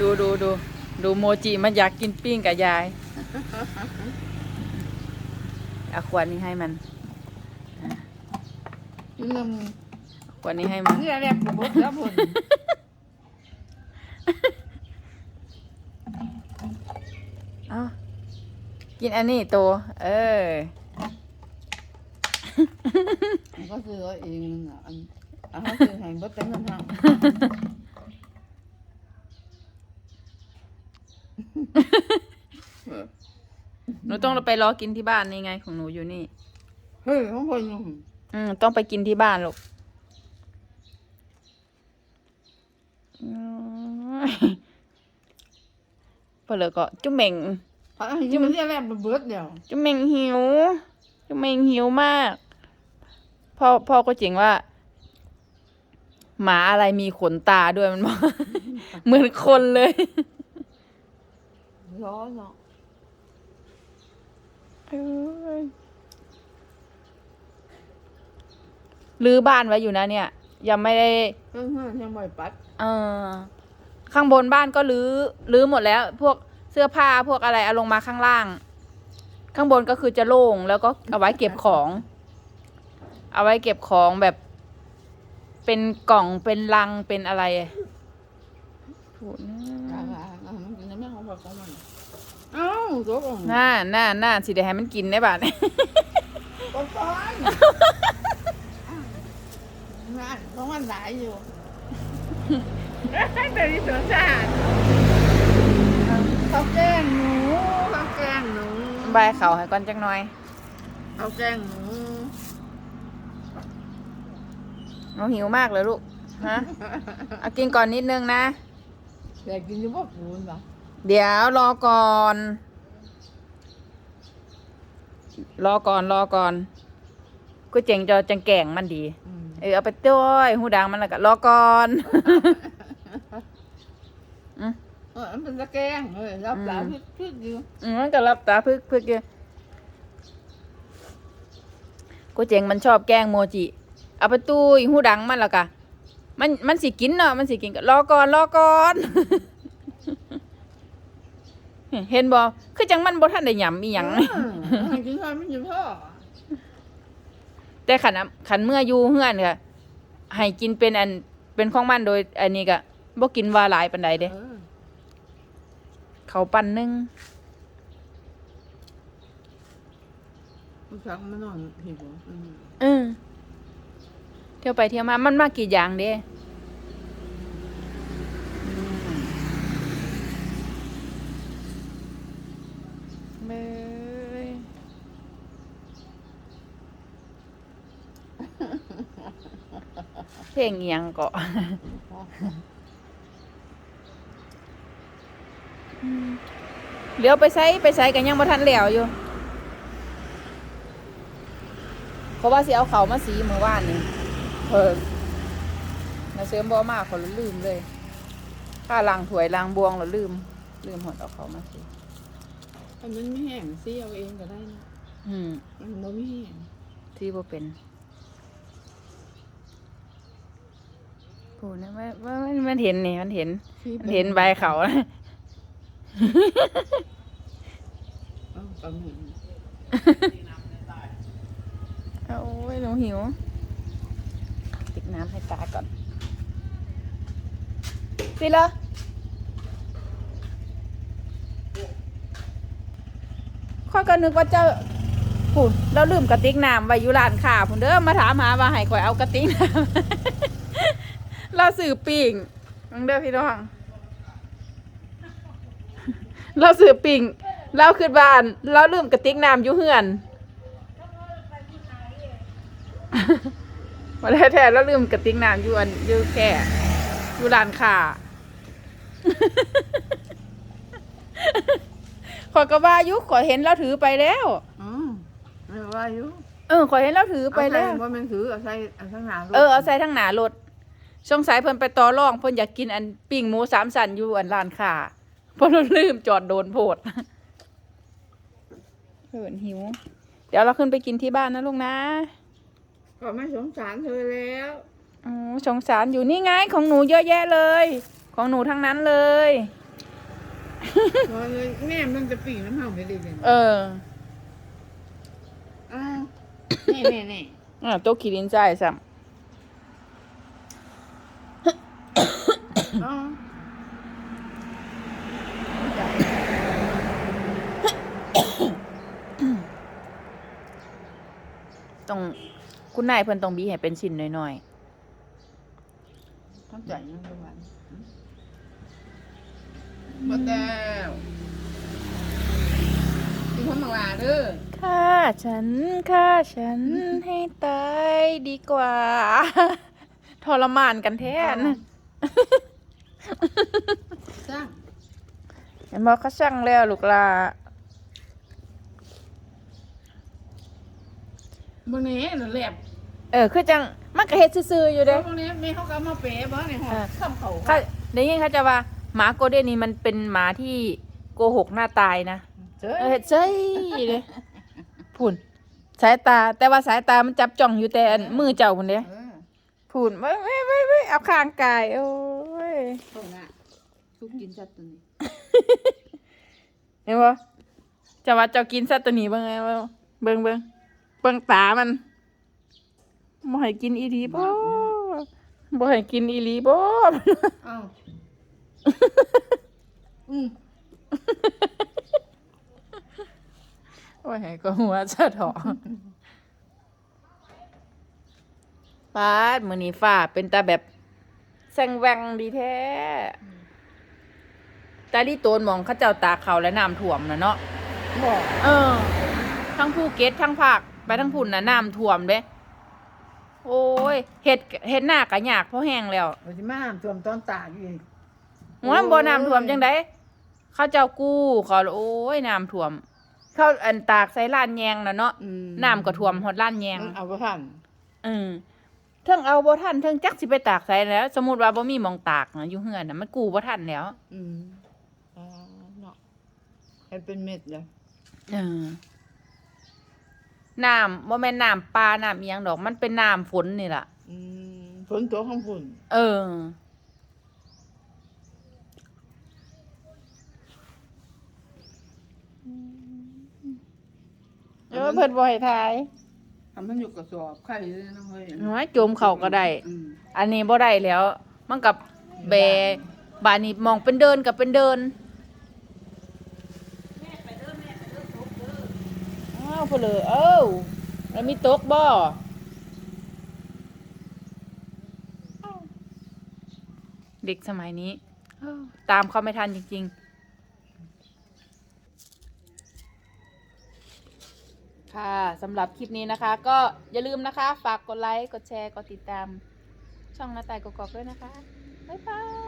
ดูดูดูดูโมจิมันอยากกินปิ้งกับยายเอาขวดนี้ให้มันเรื่องขวดนี้ให้มันนี่แรกผมบอกแล้วผมเอากินอันนี้ตัวเออก็ซื้อเองอะอันอันเขาซื้อให้บ่เต็มกันทั้ง หนูต้องไปรอกินที่บ้านนี่ไงของหนูอยู่นี่ เฮ้ยของคนอยู่อืมต้องไปกินที่บ้านลูกโอ้ยเปลือกก็จุ๊มเหม่งอันนี้มันนี่แรกมันเบิดเดียวจุ๊มเหม่งหิว จุ๊มเหม่งหิวมาก พ่อพ่อก็จริงว่า หมาอะไรมีขนตาด้วยมันบอกเหมือนคนเลย ร้อนเนาะเอ้ยรื้อบ้านไว้อยู่นะเนี่ย ยังไม่ได้เพื่อนๆยังบ่อยปัดเออข้างบนบ้านก็รื้อรื้อหมดแล้ว พวกเสื้อผ้าพวกอะไรเอาลงมาข้างล่าง ข้างบนก็คือจะโล่งแล้วก็เอาไว้เก็บของ เอาไว้เก็บของแบบ เป็นกล่องเป็นลังเป็นอะไรพูดนะ อ่าอ่ามันกินยังไม่ของของมัน เอ้าตัวก่อนน่าน่าน่าสิได้ให้มันกินได้บ้าดก่อนก่อนงานของมันหลายอยู่แต่ที่สวนสาธเขาแกล้งหนูเขาแกล้งหนูบายเขาให้ก่อนจักหน่อยเขาแกล้งหนูน้องหิวมากเลยลูกฮะเอากินก่อนนิดนึงนะอยากกินอยู่บ่ปูนปะ เดี๋ยวรอก่อน รอก่อนรอก่อนกูเจ๋งจะจังแก่งมันดีอืมเออเอาไปต้วยหูดังมันแล้วก็รอก่อนอืมเออมันเป็นตะแกรงเลยรับหลานอืมพึกๆอยู่อืมมันก็รับตาพึกพึกอยู่กูเจ๋งมันชอบแกล้งโมจิ เอาไปตุ้ยหูดังมันแล้วก็มันมันสิกินเนาะมันสิกินก็รอก่อนรอก่อน เห็นบ่คือจังมันบ่ทันได้หยำอีหยังเออให้กินข้าวไม่กินพ่อแต่ขันอะขันเมื่ออยู่เฮือนค่ะให้กินเป็นอันเป็นของมันโดย อันนี้ก็บ่กินว่าหลายปานใดเด้เออเขาวปั้นหนึงผู้ชักมานอนหิวอืมเออเที่ยวไปเที่ยวมามันมากกี่อย่างเด้ พลงเอียงเกาะเลี้ยวไปไซไปไซกันยังบ่ทันแล้วอยู่เพราะว่าสิเอาเขามาสีมือว่านนี่เพิ่งนาเสริมบ่มากเขาเลยลืมเลยค่าล้างถ้วยล้างบวงเราลืม ลืมหดเอาเขามาสีถ้ามันไม่แห้งซีเอาเองก็ได้นะอืมมันบ่มีแห้งที่บ่เป็น พูดนะว่าว่ามันมันเห็นนี่มันเห็นที่มันเห็นใบเขาเอ้าปลาหมึกโอ้ยหนูหิวติดน้ำให้ตาก่อนสิเหรอข้อยก็นึกว่าเจ้าพูดเราลืมกระติกน้ำไว้อยู่ร้านค้าพุ่นเด้อมาถามหาว่าให้ข่อยเอากระติกน้ำ เราสื่อปิ่งนังเด้อพี่น้อง เราสื่อปิ่งเราขึ้นบ้านเราลืมกระติกน้ำอยู่เฮือนมาแท้ๆแล้วลืมกระติกน้ำอยู่อันอยู่แค่อยู่ร้านค้าขอยก็ว่าอยุขอยเห็นเราถือไปแล้วอืมไม่ว่าอยู่ เออขอยเห็นเราถือไปแล้วว่ามันถือเอาใส่เอาข้างหน้าเออเอาใส่ทั้งหนารถ ช่วงสายเพิ่นไปต่อรองเพิ่นอยากกินอันปิ้งหมูสามสันอยู่อันร้านค้าเพราะเราลืมจอดโดนโพดเพิ่นหิว เดี๋ยวเราขึ้นไปกินที่บ้านนะลุงนะก็ไม่สงสารเธอแล้วอ๋อสงสารอยู่นี่ไงของหนูเยอะแยะเลย ของหนูทั้งนั้นเลยพอเลยแม่มันจะปีน้ำเห่าไม่ได้เลยเอออ้าวแน่แน่แน่อะโต๊ะขีดินใจซ้อ๋อำ ต้องคุณนายเพิ่นต้องบีให้เป็นชิ้นน้อยเข้าใจยังประมาณมาแล้วกินข้าวมังลาเด้อๆฆ่าฉันฆ่าฉันให้ตายดีกว่า ทรมานกันแท้นะสร้าง เห็นบอกเขาสั่งแล้วลูกลา บางนี้น่ะแหลบเออคือจังมันก็เฮ็ดซื่อๆอยู่เด้เด้บางนี้แม่เขาก็เอามาเป๋บ่ในห้องอ่าข้ามเขาเขาได้ยินเขาจะว่าหมาโกลเด้นนี่มันเป็นหมาที่โกหกหน้าตายนะเจ้เออเจ้ยเลยพูนสายตา แต่ว่าสายตามันจับจ้องอยู่แต่อันมือเจ้าพุ่นเด้เออพูนไม่ไม่ไม่ไม่เอาข้างกายโอ้ยเข้าหน้าทุกกินจัดตัวนี้เห็นบ่จะว่าเจ้ากินสัตว์ตัวนี้เบิ่งไงบ่เบิ่งเบิ่งเบิ่งตามันบ่ให้กินอีหลีบ่บ่ให้กินอีหลีบ่ อ้าวอืมว่าให้ก็หัวซะเถาะปาดมื้อนี้ฟ้าเป็นตาแบบแซงแวงดีแท้ ตาลีโตนหมองเขาเจ้าตากเขาและน้ำท่วมน่ะเนาะ บอก เออ ทั้งภูเก็ตทั้งภาค ไปทั้งพุ่นน่ะน้ำท่วมเด้โอ้ยเฮ็ดเฮ็ดหน้ากะยากเพราะแห้งแล้วเราจะมาท่วมตอนตากอีกหัวบ่น้ำท่วมจังไดเขาเจ้ากู้เขาโอ้ยน้ำท่วม เขาอันตากใส่ล้านแยงน่ะเนาะอืมน้ำก็ท่วมฮอดล้านแยงมันเอาไปทันอืมเทิงเอาบ่ทันเทิงจักสิไปตากใส่แล้ว สมมุติว่าบ่มีหมองตากน่ะอยู่เฮือนน่ะมันกู้บ่ทันแล้วอืมอ่าเนาะให้เป็นเม็ดเลยเออ น้ำบ่แม่นน้ำปลาน้ำอีหยังดอก มันเป็นน้ำฝนนี่ล่ะ อืมฝนตัวของฝุ่นเออ เออเพิ่นบ่ให้ทาย ทำมันอยู่กระสอบไข่เลยนะเฮ้ยน้อยจมเข้าก็ได้ อืมอันนี้บ่ได้แล้ว มันกับแบบานนี้มองเป็นเดินกับเป็นเดินอ้าว เพนเลยเอ้าแล้วมีตกบ่เด็กสมัยนี้เอ้าตามเขาไม่ทันจริง ๆ ค่ะสำหรับคลิปนี้นะคะ ก็อย่าลืมนะคะ ฝากกดไลค์ กดแชร์ กดติดตาม ช่องหน้าต่ายกอกๆด้วยนะคะ บ๊ายบาย